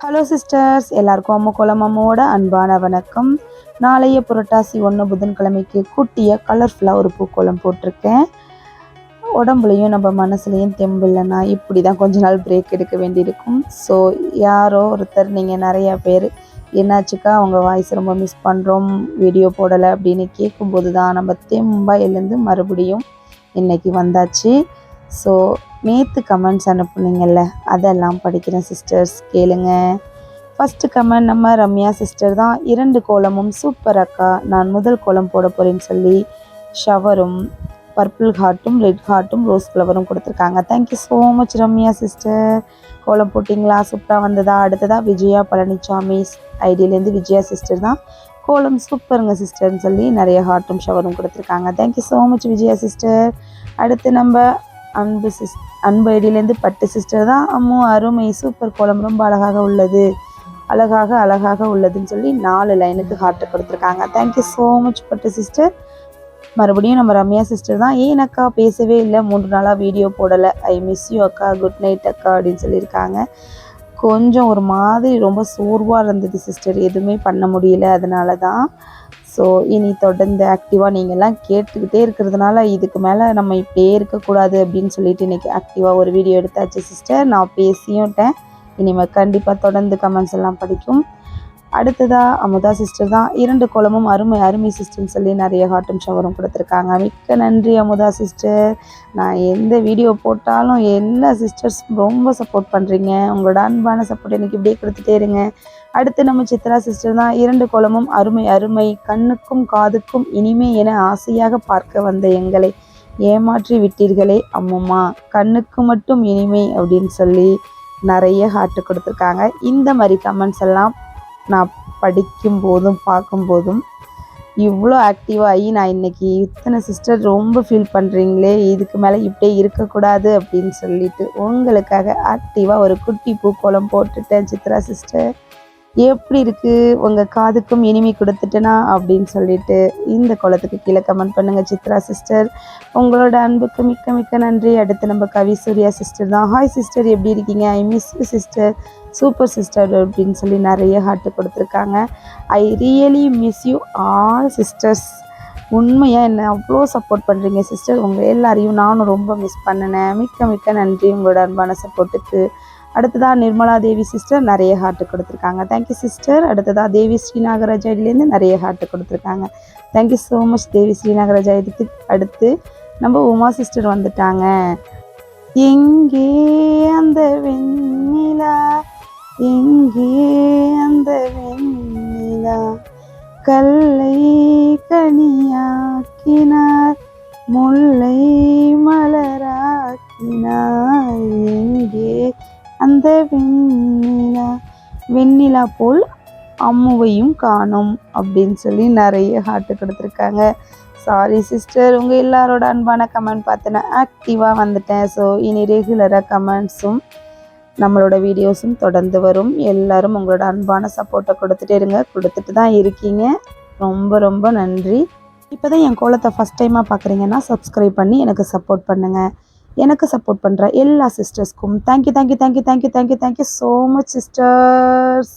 Hello sisters எல்லாருக்கும் அம்மு குளம் அன்பான வணக்கம். நாளைய புரட்டாசி ஒன்று புதன்கிழமைக்கு குட்டியாக கலர்ஃபுல்லாக ஒரு பூக்கோலம் போட்டிருக்கேன். உடம்புலையும் நம்ம மனசுலையும் தெம்பு இல்லைன்னா இப்படி தான் கொஞ்ச நாள் பிரேக் எடுக்க வேண்டியிருக்கும். ஸோ யாரோ ஒருத்தர் நீங்கள் நிறையா பேர் என்னாச்சுக்கா அவங்க வாய்ஸ் ரொம்ப மிஸ் பண்ணுறோம் வீடியோ போடலை அப்படின்னு கேட்கும்போது தான் நம்ம தெம்பாக எழுந்து மறுபடியும் இன்றைக்கி வந்தாச்சு. ஸோ நேற்று கமெண்ட்ஸ் அனுப்புனீங்கல்ல அதெல்லாம் படிக்கிறேன் சிஸ்டர்ஸ் கேளுங்க. ஃபஸ்ட்டு கமெண்ட் நம்ம ரம்யா சிஸ்டர் தான். இரண்டு கோலமும் சூப்பர் அக்கா. நான் முதல் கோலம் போட போகிறேன்னு சொல்லி ஷவரும் பர்பிள் ஹார்ட்டும் ரெட் ஹார்ட்டும் ரோஸ் ஃப்ளவரும் கொடுத்துருக்காங்க. Thank you so much Ramya sister கோலம் போட்டிங்களா? சூப்பராக வந்ததா? அடுத்ததாக விஜயா பழனிசாமி ஐடியிலேருந்து விஜயா சிஸ்டர் தான். கோலம் சூப்பருங்க சிஸ்டர்னு சொல்லி நிறைய ஹார்ட்டும் ஷவரும் கொடுத்துருக்காங்க. Thank you so much Vijaya sister அடுத்து நம்ம அன்பு சிஸ் அன்பு ஐடியிலேருந்து பட்டு சிஸ்டர் தான். அம்மு அருமை சூப்பர் கோலம் ரொம்ப அழகாக உள்ளது. அழகாக அழகாக உள்ளதுன்னு சொல்லி நாலு லைனுக்கு ஹார்ட்டை கொடுத்துருக்காங்க. Thank you so much Pattu sister மறுபடியும் நம்ம ரம்யா சிஸ்டர் தான். ஏன் அக்கா பேசவே இல்லை? மூன்று நாளாக வீடியோ போடலை. ஐ மிஸ் யூ அக்கா. குட் நைட் அக்கா அப்படின்னு சொல்லியிருக்காங்க. கொஞ்சம் ஒரு மாதிரி ரொம்ப சோர்வாக இருந்தது சிஸ்டர் எதுவுமே பண்ண முடியல. அதனால தான் ஸோ இனி தொடர்ந்து ஆக்டிவாக நீங்கள்லாம் கேட்டுக்கிட்டே இருக்கிறதுனால இதுக்கு மேலே நம்ம இப்படியே இருக்கக்கூடாது அப்படின்னு சொல்லிட்டு இன்றைக்கி ஆக்டிவாக ஒரு வீடியோ எடுத்தாச்சு சிஸ்டர் நான் பேசியும்ட்டேன் இனிமேல் கண்டிப்பாக தொடர்ந்து கமெண்ட்ஸ் எல்லாம் படிக்கும். அடுத்ததாக அமுதா சிஸ்டர் தான். இரண்டு குளமும் அருமை அருமை சிஸ்டர்னு சொல்லி நிறைய ஹாட்டும் ஷவரும் கொடுத்துருக்காங்க. மிக்க நன்றி அமுதா சிஸ்டர் நான் எந்த வீடியோ போட்டாலும் எல்லா சிஸ்டர்ஸ் ரொம்ப சப்போர்ட் பண்ணுறீங்க உங்களோட அன்பான சப்போர்ட் எனக்கு இப்படியே கொடுத்துட்டே இருங்க. அடுத்து நம்ம சித்ரா சிஸ்டர் தான். இரண்டு குளமும் அருமை அருமை கண்ணுக்கும் காதுக்கும் இனிமே என ஆசையாக பார்க்க வந்த எங்களை ஏமாற்றி விட்டீர்களே அம்மம்மா கண்ணுக்கு மட்டும் இனிமை அப்படின்னு சொல்லி நிறைய ஹார்ட் கொடுத்துருக்காங்க. இந்த மாதிரி கமெண்ட்ஸ் எல்லாம் நான் படிக்கும் போதும் பார்க்கும்போதும் இவ்வளோ ஆக்டிவாகி நான் இன்னைக்கு இத்தனை சிஸ்டர் ரொம்ப ஃபீல் பண்ணுறீங்களே இதுக்கு மேலே இப்படியே இருக்கக்கூடாது அப்படின்னு சொல்லிட்டு உங்களுக்காக ஆக்டிவாக ஒரு குட்டி பூக்கோளம் போட்டுட்டேன் சித்ரா சிஸ்டர் எப்படி இருக்குது உங்கள் காதுக்கும் இனிமை கொடுத்துட்டேனா? அப்படின்னு சொல்லிட்டு இந்த குளத்துக்கு கீழே கமெண்ட் பண்ணுங்கள் சித்ரா சிஸ்டர் உங்களோட அன்புக்கு மிக்க மிக்க நன்றி. அடுத்து நம்ம கவி சூர்யா சிஸ்டர் தான். ஹாய் சிஸ்டர் எப்படி இருக்கீங்க? I miss you sister super sister அப்படின்னு சொல்லி நிறைய ஹார்ட் கொடுத்துருக்காங்க. I really miss you all sisters உண்மையாக என்ன அவ்வளோ சப்போர்ட் பண்ணுறீங்க சிஸ்டர் உங்கள் எல்லாரையும் நானும் ரொம்ப மிஸ் பண்ணினேன். மிக்க மிக்க நன்றி உங்களோட அன்பான சப்போர்ட்டுக்கு அடுத்ததாக நிர்மலா தேவி சிஸ்டர் நிறைய ஹார்ட்டு கொடுத்துருக்காங்க. தேங்க்யூ சிஸ்டர் அடுத்ததாக தேவி ஸ்ரீநாகராஜ் ஐடிலேருந்து நிறைய ஹார்ட் கொடுத்துருக்காங்க. Thank you so much Devi Srinagaraj ஐடிக்கு அடுத்து நம்ம உமா சிஸ்டர் வந்துட்டாங்க. எங்கே அந்த வெண்ணிலா வெண்ணிலா போல் அம்முவையும் காணும் அப்படின்னு சொல்லி நிறைய ஹார்ட்டு கொடுத்துருக்காங்க. சாரி சிஸ்டர் உங்கள் எல்லாரோட அன்பான கமெண்ட் பார்த்தேன்னா ஆக்டிவாக வந்துட்டேன். ஸோ இனி ரெகுலராக கமெண்ட்ஸும் நம்மளோட வீடியோஸும் தொடர்ந்து வரும். எல்லாரும் உங்களோட அன்பான சப்போர்ட்டை கொடுத்துட்டே இருங்க. கொடுத்துட்டு தான் இருக்கீங்க. ரொம்ப ரொம்ப நன்றி. இப்போ தான் என் கோலத்தை ஃபஸ்ட் டைமாக பார்க்குறீங்கன்னா சப்ஸ்கிரைப் பண்ணி எனக்கு சப்போர்ட் பண்ணுங்கள் எனக்கு சப்போர்ட் பண்ணுற எல்லா சிஸ்டர்ஸ்க்கும் thank you thank you thank you thank you thank you thank you so much sisters